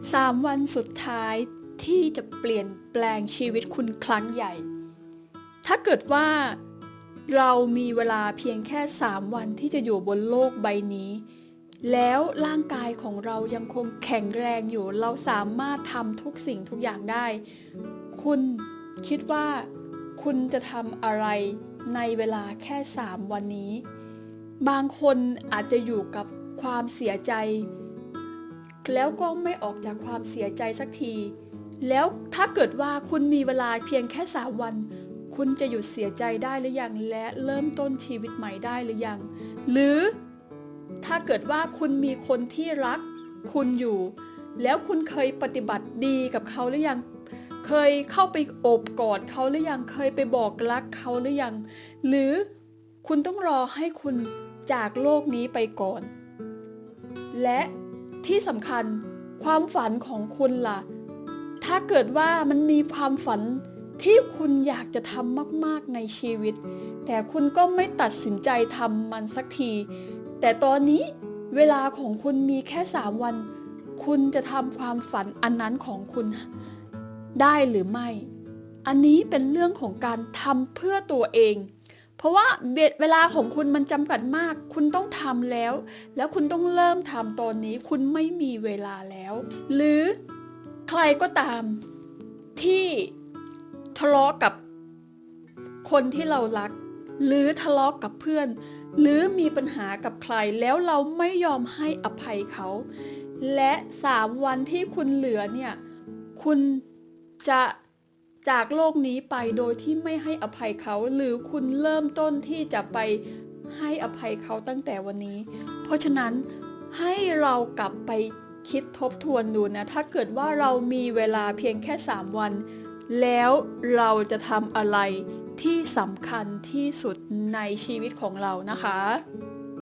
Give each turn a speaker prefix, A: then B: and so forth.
A: 3วันสุดท้ายที่จะเปลี่ยนแปลงชีวิตคุณครั้งใหญ่ ถ้าเกิดว่าเรามีเวลาเพียงแค่ 3 วันที่จะอยู่บนโลกใบนี้ แล้วร่างกายของเรายังคงแข็งแรงอยู่ เราสามารถทำทุกสิ่งทุกอย่างได้ คุณคิดว่าคุณจะทำอะไรในเวลาแค่ 3 วันนี้ บางคนอาจจะอยู่กับความเสียใจ แล้วก็ไม่ออกจากความเสียใจสักที แล้วถ้าเกิดว่าคุณมีเวลาเพียงแค่ 3 วัน คุณจะหยุดเสียใจได้หรือยัง และเริ่มต้นชีวิตใหม่ได้หรือยัง หรือถ้าเกิดว่าคุณมีคนที่รักคุณอยู่ แล้วคุณเคยปฏิบัติดีกับเขาหรือยัง เคยเข้าไปโอบกอดเขาหรือยัง เคยไปบอกรักเขาหรือยัง หรือคุณต้องรอให้คุณจากโลกนี้ไปก่อน และ ที่สำคัญความฝันของคุณล่ะ ถ้าเกิดว่ามันมีความฝันที่คุณอยากจะทำมากๆในชีวิต แต่คุณก็ไม่ตัดสินใจทำมันสักที แต่ตอนนี้เวลาของคุณมีแค่ 3 วัน คุณจะทำความฝันอันนั้นของคุณได้หรือไม่ อันนี้เป็นเรื่องของการทำเพื่อตัวเอง เพราะว่าเวลาของคุณมันจำกัดมาก คุณต้องทำแล้ว แล้วคุณต้องเริ่มทำตอนนี้ คุณไม่มีเวลาแล้ว หรือใครก็ตามที่ทะเลาะกับคนที่เรารัก หรือทะเลาะกับเพื่อน หรือมีปัญหากับใครแล้วเราไม่ยอมให้อภัยเขา และสามวันที่คุณเหลือเนี่ย คุณจะ จากโลกนี้ไปโดยที่ไม่ให้อภัยเขา หรือคุณเริ่มต้นที่จะไปให้อภัยเขาตั้งแต่วันนี้ เพราะฉะนั้นให้เรากลับไปคิดทบทวนดูนะ ถ้าเกิดว่าเรามีเวลาเพียงแค่ 3 วัน แล้วเราจะทำอะไรที่สำคัญที่สุดในชีวิตของเรานะคะ